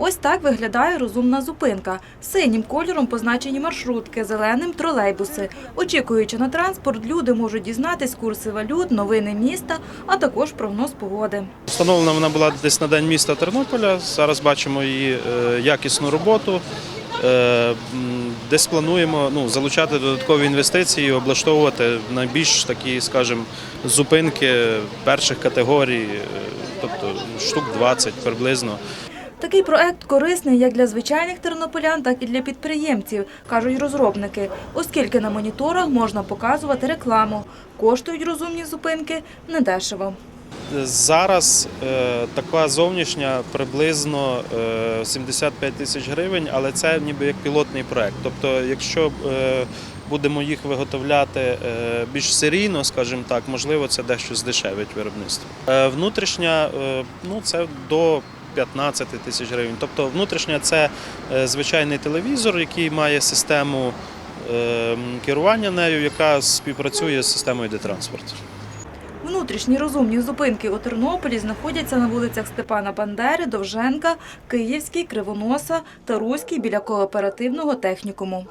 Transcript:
Ось так виглядає розумна зупинка. Синім кольором позначені маршрутки, зеленим тролейбуси. Очікуючи на транспорт, люди можуть дізнатись курси валют, новини міста, а також прогноз погоди. Встановлена вона була десь на день міста Тернополя. Зараз бачимо її е, якісну роботу. Е, Десь плануємо ну, залучати додаткові інвестиції, облаштовувати найбільш такі, скажімо, зупинки перших категорій, е, тобто штук 20 приблизно. Такий проект корисний як для звичайних тернополян, так і для підприємців, кажуть розробники, оскільки на моніторах можна показувати рекламу. Коштують розумні зупинки недешево. Зараз е, така зовнішня приблизно е, 75 тисяч гривень, але це ніби як пілотний проект. Тобто, якщо е, будемо їх виготовляти е, більш серійно, скажімо так, можливо, це дещо здешевить виробництво. Е, внутрішня е, ну це до 15 тисяч гривень. Тобто, внутрішня це е, звичайний телевізор, який має систему е, керування нею, яка співпрацює з системою детранспорту. Внутрішні розумні зупинки у Тернополі знаходяться на вулицях Степана Бандери, Довженка, Київській, Кривоноса та Руській біля кооперативного технікуму.